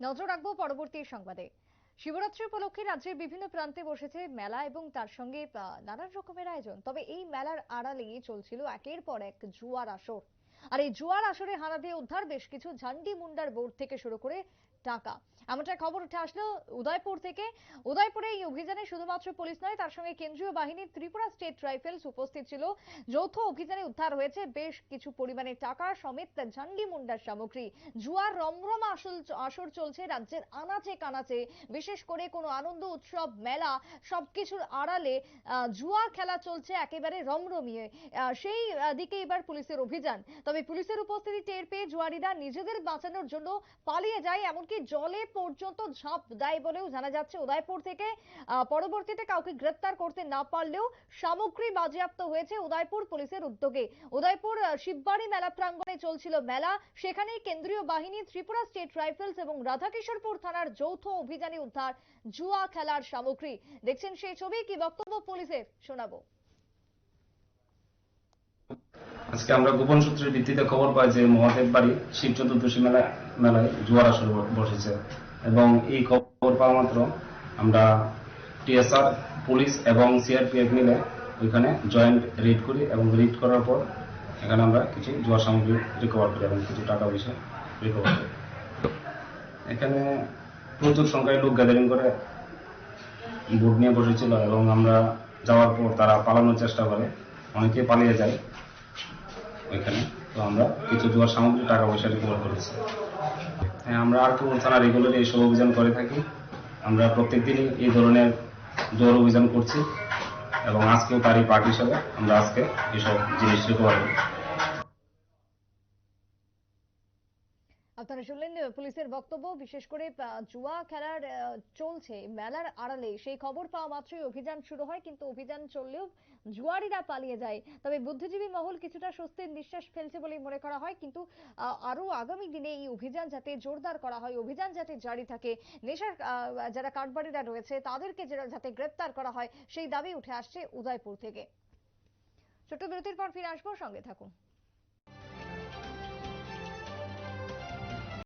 নজর রাখব পরবর্তী সংবাদে। শিবরাত্রি উপলক্ষে রাজ্যের বিভিন্ন প্রান্তে বসেছে মেলা এবং তার সঙ্গে নানান রকমের আয়োজন। তবে এই মেলার আড়ালেই চলছিল একের পর এক জুয়ার আসর। আর এই জুয়ার আসরে হানা দিয়ে উদ্ধার বেশ কিছু ঝান্ডি মুন্ডার বোর্ড থেকে শুরু করে টাকা। এমনটা খবর উঠে আসলো উদয়পুর থেকে। উদয়পুরে এই অভিযানে শুধুমাত্র পুলিশ নয়, তার সঙ্গে কেন্দ্রীয় বাহিনী ত্রিপুরা স্টেট রাইফেলস উপস্থিত ছিল। যৌথ অভিযানে উদ্ধার হয়েছে বেশ কিছু পরিমাণে টাকা সমেত ঝান্ডি মুন্ডার সামগ্রী। জুয়ার রমরমা আসল, আসর চলছে রাজ্যের আনাচে কানাচে। বিশেষ করে কোনো আনন্দ উৎসব, মেলা সবকিছুর আড়ালে জুয়া খেলা চলছে একেবারে রমরমিয়ে। সেই দিকে এবার পুলিশের অভিযান। তবে পুলিশের উপস্থিতি টের পেয়ে জুয়ারিরা নিজেদের বাঁচানোর জন্য পালিয়ে যায়, এমনকি জলে পর্যন্ত ঝাঁপ দেয় বলেও জানা যাচ্ছে। উদয়পুর থেকে পরবর্তীতে কাউকে গ্রেপ্তার করতে না পারলেও সামগ্রী বাজেয়াপ্ত হয়েছে উদয়পুর পুলিশের উদ্যোগে। উদয়পুর শিববাড়ি মেলা প্রাঙ্গণে চলছিল মেলা। সেখানেই কেন্দ্রীয় বাহিনী ত্রিপুরা স্টেট রাইফেলস এবং রাধাকিশোরপুর থানার যৌথ অভিযানে উদ্ধার জুয়া খেলার সামগ্রী। দেখছেন সেই ছবি, কি বক্তব্য পুলিশের? শোনাবো। আজকে আমরা গোপন সূত্রের ভিত্তিতে খবর পাই যে মহাদেব বাড়ি শিব চতুর্দশী মেলা, মেলায় জুয়ার আসর বসেছে। এবং এই খবর পাওয়া মাত্র আমরা টিএসআর, পুলিশ এবং সিআরপিএফ মিলে ওইখানে জয়েন্ট রেড করি এবং রেড করার পর এখানে আমরা কিছু জুয়ার সামগ্রী রিকভার করি এবং কিছু টাকা পয়সা রিকভার করি। এখানে প্রচুর সংখ্যায় লোক গ্যাদারিং করে বোর্ড নিয়ে বসেছিল এবং আমরা যাওয়ার পর তারা পালানোর চেষ্টা করে। অনেকে পালিয়ে যায়। ওইখানে। তো আমরা কিছু দুয়ার সামগ্রী টাকা পয়সা রিকভার করেছি। হ্যাঁ আমরা আর কেবল থানা রেগুলার এইসব অভিযান করে থাকি। আমরা প্রত্যেক দিনই এই ধরনের জোর অভিযান করছি এবং আজকেও তারই পার্ট হিসাবে আমরা আজকে এসব জিনিস রিকভার করি আপনারা শুনলেন পুলিশের বক্তব্য বিশেষ করে জুয়া খেলার চলছে। মেলার আড়ালে সেই খবর পাওয়া মাত্রই অভিযান শুরু হয় কিন্তু অভিযান চললেও জুয়ারিরা পালিয়ে যায়। তবে বুদ্ধিজীবী মহল কিছুটা স্বস্তির নিঃশ্বাস ফেলছে বলেই মনে করা হয় কিন্তু আহ, আরও আগামী দিনে এই অভিযান যাতে জোরদার করা হয় অভিযান যাতে জারি থাকে নেশার যারা কাঠবাড়িরা রয়েছে তাদেরকে যাতে গ্রেপ্তার করা হয় সেই দাবি উঠে আসছে উদয়পুর থেকে। ছোট্ট বিরতির পর ফিরে আসব সঙ্গে থাকুন।